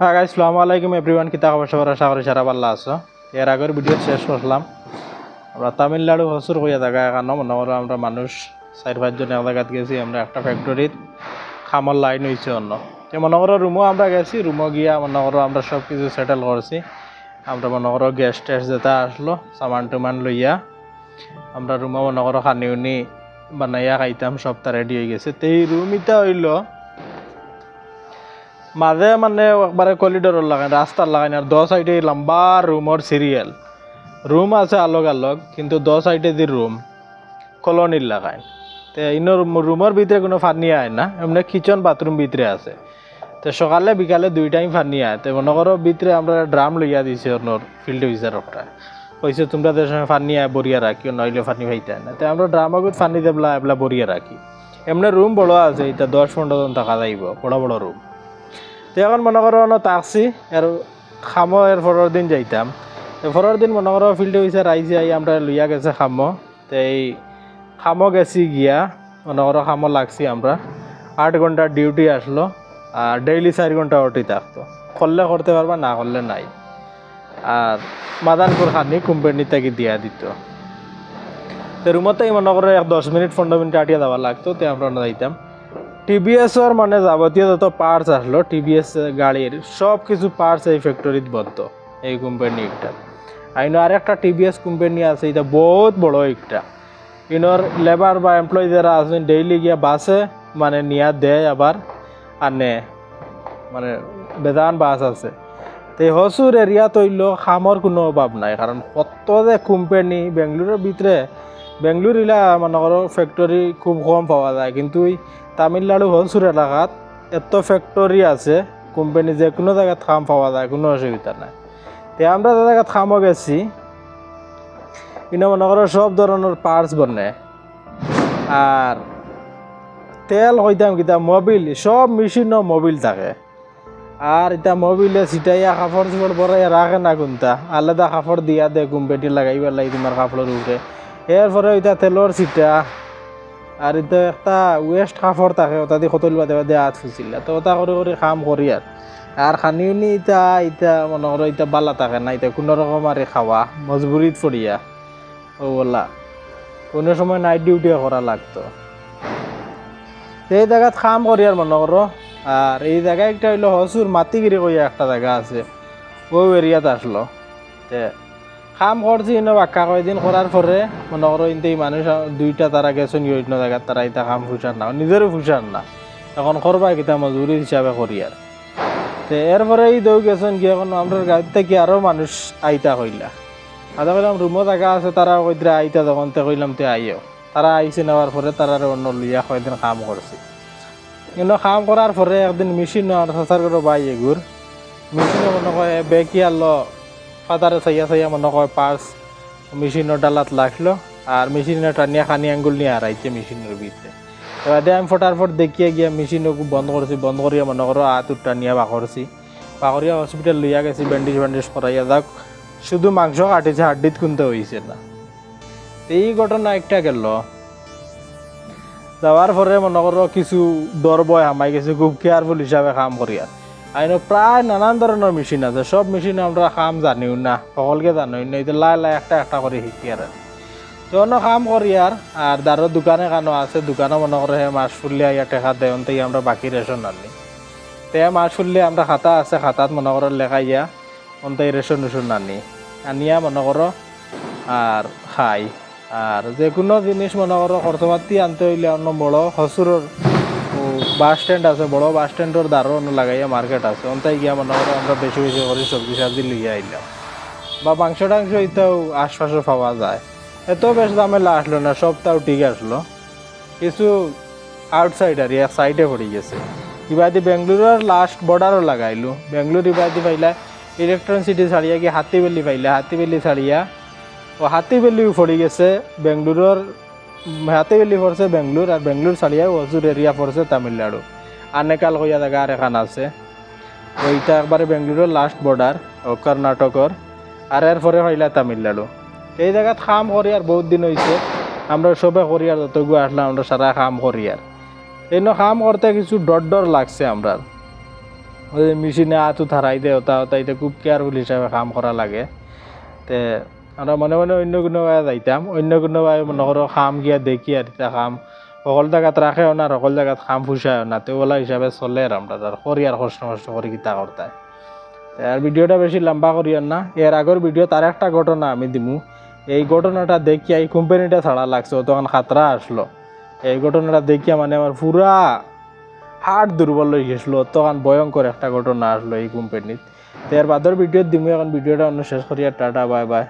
হ্যাঁ গাইস সালামু আলাইকুম এভরিওয়ান কিতা খবর সবার আশা করি সারা ভালো আছো। এর আগের ভিডিও শেষ করলাম। আমরা তামিলনাড়ু হসুর হইয়া থাকা এখানে মনে করো আমরা মানুষ, চার পাঁচজন এক জায়গাত গেছি, আমরা একটা ফ্যাক্টরিত খামর লাইন হয়েছে অন্য। তো মনে করো রুমও আমরা গেছি রুমও গিয়া মনে করো আমরা সব কিছু সেটেল করছি। আমরা মনে করো গ্যাস ট্যাস যেটা আসলো, সামান টুমান লইয়া আমরা রুমও মনে করো খানি উনি বানাইয়া খাইতাম, সবটা রেডি হয়ে গেছে। তো এই রুম ইটা হইল মাঝে মানে একবারে করিডোরের লাগাই রাস্তার লাগাই আর দশ সাইডে লম্বা রুমর সিরিয়াল রুম আছে আলোক আলোক কিন্তু দশ সাইডে দি রুম কলোনির লাগাই। তো ইনোর রুমের ভিতরে কোনো ফানি আয় না, এমনি কিচেন বাথরুম ভিতরে আছে। তো সকালে বিকালে দুই টাইম ফানি আয় তো মনে করো ভিতরে আমরা ড্রাম লইয়া দিছে ওর ফিল্ড অফিসার একটা কইছে তোমরা দেশ ফানি আয় বরিয়া রাখি নইলে ফানি ভাইতে না। তো আমরা ড্রাম আগত ফানি দেবলা এবলা বরিয়া রাখি এমনি রুম বড় আছে এটা দশ পনেরো জন টাকা যাইব বড় বড় রুম তো এখন মনে করো না তাকছি আর খামো এর পরের দিন যাইতাম। পরের দিন মনে করো ফিল্ড অফিসার আইসি আই আমরা লইয়া গেছে খামো। তো এই খামো গেছি গিয়া, মনে করো খামো লাগছি আমরা। আট ঘণ্টা ডিউটি আসলো, আর ডেইলি চার ঘণ্টা ওটি থাকতো। করলে করতে পারবা, না করলে নাই। আর মাদানপুর খানি কোম্পানি থেকে দিয়া দিত। তো রুমতেই মনে করো এক দশ মিনিট, পনেরো মিনিট আটিয়া যাওয়া লাগতো, তো আমরা যাইতাম। টিভিএসর মানে যাবতীয় যত পার্টস আসলো টিভিএস গাড়ির সব কিছু পার্টস এই ফ্যাক্টরিত বন্ধ এই কোম্পানিটার আইন আর একটা টিভিএস কোম্পানি আছে এটা বহুত বড় একটা ইনোর লেবার বা এমপ্লয়ি যারা আছেন ডেইলি গিয়া বাসে মানে নিয়া দেয় আবার, আনে মানে বেদান বাস আছে। তো হসুর এরিয়া তৈল খামর কোনো অভাব নাই কারণ কত যে কোম্পানি বেঙ্গলোরের ভিতরে বেঙ্গলোর ইলা মনে ফ্যাক্টরি খুব কম পাওয়া যায়, কিন্তু তামিলনাড়ু হলসুর এলাকাত এত ফ্যাক্টরি আছে কোম্পানি যে কোনো জায়গায় খাম পাওয়া যায়, কোনো অসুবিধা নাই। তে আমরা যে জায়গায় খামও গেছি, কিন্তু মনে করো সব ধরনের পার্টস বনে। আর তেল, কইতাম কিতা মোবিল সব মেশিনও মোবিল থাকে। আর এটা মোবিলে ছিটাইয়া কাপড় চোপড় বড়াই রাখে না কোনটা? আলাদা কাপড় দিয়া দে কোম্পানি লাগাইবার লাগি তোমার কাপড়ের উপরে এরপরে ওইটা তেলর ছিটা আর এটা একটা ওয়েস্ট কাপড় থাকে, ওটা দিয়ে কতল বাদে বাদে হাত ফুছিল তো ওটা করে করে কাম করি আর আর খানি উনি ইটা ইটা মনে করো ইটা বালা থাকে না এটা কোনো রকম আর খাওয়া মজবুরিত পড়িয়া ও বলা, কোনো সময় নাইট ডিউটি করা লাগতো। এই জায়গাত কাম করি আর মনে করো আর এই জায়গায় একটা হইল হসুর মাতিগিরি কইয়া একটা জায়গা আছে, ও এরিয়াত আসলো। কাম করছি ইনো বাক্কা কয়দিন করার পরে মনে করো ইনতে মানুষ দুইটা তারা গেছেন অন্য জায়গার তারা ইটা কাম ফুসার না নিজেরও ফুসার না। এখন করবা কিতা মজুরি হিসাবে করি আর তো এরপরে এই দৌ গেছেন গিয়ে এখন আমরা গাড়ির থেকে আরও মানুষ আইতা কইলা। আদা কইলাম রুমও জায়গা আছে তারা কইদ্রা আইতা তখন তে কইলাম তে আইও। তারা আইসে নেওয়ার পরে তারা অন্য লইয়া কয়দিন কাম করছি কিন্তু কাম করার পরে একদিন মেশিন আর সাসার করে বাই এগুর মেশিনে মনে কয় বেকি ফাদারে চাইয়া চাইয়া মনে কয় পার্স মেশিনের ডালাত লাগল আর মেশিনে টানিয়া খানি আঙ্গুল নিয়ে হারাইছে মেশিনের ভিতরে এবার দিয়ে আমি ফটাফট দেখিয়ে গিয়া মেশিন বন্ধ করছি বন্ধ করিয়া মনে করো হাত টানিয়া বাকরছি বাকরিয়া হসপিটাল লইয়া গেছি ব্যান্ডেজ ব্যান্ডেজ করাইয়া যাক শুধু মাংস কাটিছে হাড্ডিত কুনতে হয়েছে না এই ঘটনা একটা গেল। যাওয়ার পরে মনে করো কিছু ডর বয় হামাই গেছে, খুব কেয়ারফুল হিসাবে কাম করি আর আইন প্রায় নানান ধরনের মেশিন আছে, সব মেশিন আমরা কাম জানিও না, সকলকে জানোই না এটা লাই লাই একটা একটা করে শিকি আর তখন কাম করি আর আর দারো দোকানে কানো আছে, দোকানে মনে করে হে মাছ ফুললে আইয়া টেকা দেয় অন্তেই আমরা বাকি রেশন আনি। তে মাছ ফুললে আমরা খাতা আছে, খাতাত মনে করো লেখাইয়া অন্তেই রেশন রেশন আনি। আনিয়া মনে করো আর খাই। আর যে কোনো জিনিস মনে করো খরচপাতি আনতে হইলে অন্য বড় হসুরের বাস স্ট্যান্ড আছে, বড় বাস স্ট্যান্ডের দ্বারও অন্য লাগাইয়া মার্কেট আছে। অন্তাই গিয়া মনে করো আমরা বেশি বেশি করে সবজি সবজি লিয়ে আইলাম বা মাংস টাংস এটাও আশপাশে পাওয়া যায়। এত বেশ ঝামেলা আসলো না সবটাও ঠিক আসলো। কিছু আউটসাইড আর এক সাইডে পড়ে গেছে। ইবাদি বেঙ্গলোরের লাস্ট বর্ডারও লাগাইলো। বেঙ্গলোর ইবাদি পাইলা ইলেকট্রন সিটি ছাড়িয়া কি হাতিবেলি পাইলা, হাতিবেলি ছাড়িয়া ও হাতিবেলিও পড়ে গেছে। বেঙ্গলোরের হাতিবেলি পড়ছে বেঙ্গলোর আর বেঙ্গলোর ছাড়িয়া ওজুর এরিয়া পড়ছে তামিলনাড়ু। আনেকাল কইয়া জায়গা আর এখান আছে। ওইটা একবারে বেঙ্গলোরের লাস্ট বর্ডার ও কর্ণাটকর আর এর পরে হইলা তামিলনাড়ু। এই জায়গাত কাম করি আর বহুত দিন হয়েছে আমরা সবে করি আর যতগু আসলাম, আমরা সারা কাম করি আর এই কাম করতে কিছু ডর ডর লাগছে আমরা। ওই মেশিনে আতু থারাই দে, ওটা ওটা এটা খুব কেয়ারফুল হিসাবে কাম করা লাগে। তে আমরা মনে মনে অন্য কোনো ভাবে যাইতাম অন্য কোনো ভাবে মনে করো খাম গিয়া দেখি আর এটা খাম সকল জায়গাত রাখেও না আর সকল জায়গাত খাম ফুসায়ও না তো ওলা হিসাবে চলে আর আমরা তার করি আর কষ্ট মষ্ট করি কিতা করতায় আর ভিডিওটা বেশি লম্বা করিও না এর আগের ভিডিও তার একটা ঘটনা আমি দিমু এই ঘটনাটা দেখিয়া এই কোম্পানিটা ছাড়া লাগছে তখন খাতরা আসলো এই ঘটনাটা দেখিয়া মানে আমার পুরা হার্ট দুর্বল হয়ে গেছিল তখন ভয়ঙ্কর একটা ঘটনা আসলো এই কোম্পানিত তো এর বাদর ভিডিও দিমু এখন ভিডিওটা অন্য শেষ করিয়া টাটা বাই বাই